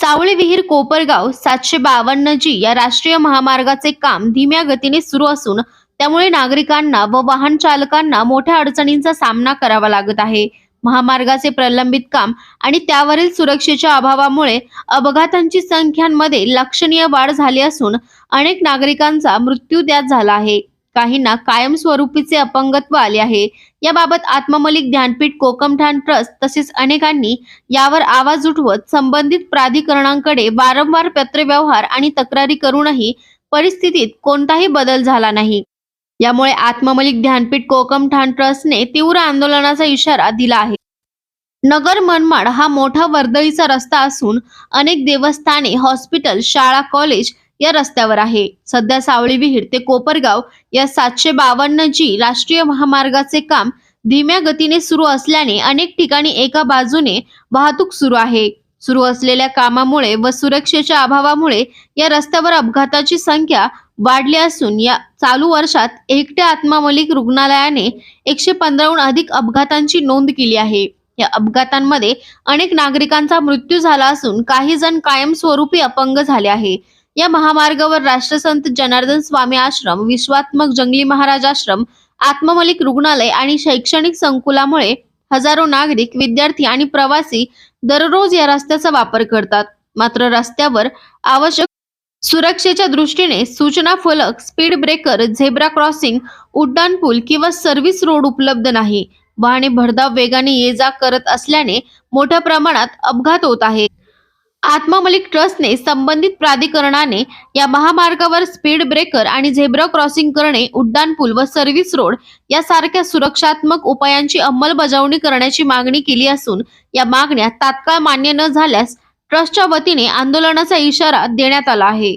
सावळी विहीर कोपरगाव सातशे बावन्न जी या राष्ट्रीय महामार्गाचे काम धीम्या गतीने सुरू असून त्यामुळे नागरिकांना व वाहन चालकांना मोठ्या अडचणींचा सामना करावा लागत आहे. महामार्गाचे प्रलंबित काम आणि त्यावरील सुरक्षेच्या अभावामुळे अपघातांची संख्यांमध्ये लक्षणीय वाढ झाली असून अनेक नागरिकांचा मृत्यू त्यात झाला आहे. काहींना कायमस्वरूपीचे अपंगत्व आले आहे. याबाबत आत्ममलिक ध्यानपीठ कोकमठाण ट्रस्ट तसेच अनेकांनी यावर आवाज उठवत संबंधित प्राधिकरणांकडे वारंवार पत्रव्यवहार आणि तक्रारी करूनही परिस्थितीत कोणताही बदल झाला नाही. यामुळे आत्ममलिक ध्यानपीठ कोकमठाण ट्रस्टने तीव्र आंदोलनाचा इशारा दिला आहे. नगर मनमाड हा मोठा वर्दळीचा रस्ता असून अनेक देवस्थाने हॉस्पिटल शाळा कॉलेज या रस्त्यावर आहे. सध्या सावळी विहीर ते कोपरगाव या सातशे बावन्न जी राष्ट्रीय महामार्गाचे काम धीम्या गतीने सुरू असल्याने अनेक ठिकाणी एका बाजूने वाहतूक सुरू आहे. सुरू असलेल्या कामामुळे व सुरक्षेच्या अभावामुळे या रस्त्यावर अपघाताची संख्या वाढली असून या चालू वर्षात एकट्या आत्मा मलिक रुग्णालयाने एकशे पंधराहून अधिक अपघातांची नोंद केली आहे. या अपघातांमध्ये अनेक नागरिकांचा मृत्यू झाला असून काही जण कायमस्वरूपी अपंग झाले आहे. या महामार्गावर राष्ट्रसंत जनार्दन स्वामी आश्रम विश्वात्मक जंगली महाराज आश्रम आत्ममलिक रुग्णालय आणि शैक्षणिक संकुलामुळे हजारो नागरिक विद्यार्थी आणि प्रवासी दररोज या रस्त्याचा वापर करतात. मात्र रस्त्यावर आवश्यक सुरक्षेच्या दृष्टीने सूचना फलक स्पीड ब्रेकर झेब्रा क्रॉसिंग उड्डाण पूल किंवा सर्व्हिस रोड उपलब्ध नाही. वाहने भरधाव वेगाने ये जा करत असल्याने मोठ्या प्रमाणात अपघात होत आहे आत्मा मलिक ट्रस्टने संबंधित प्राधिकरणाने या महामार्गावर स्पीड ब्रेकर आणि झेब्रा क्रॉसिंग करणे उड्डाणपूल व सर्व्हिस रोड यासारख्या सुरक्षात्मक उपायांची अंमलबजावणी करण्याची मागणी केली असून या मागण्या तात्काळ मान्य न झाल्यास ट्रस्टच्या वतीने आंदोलनाचा इशारा देण्यात आला आहे.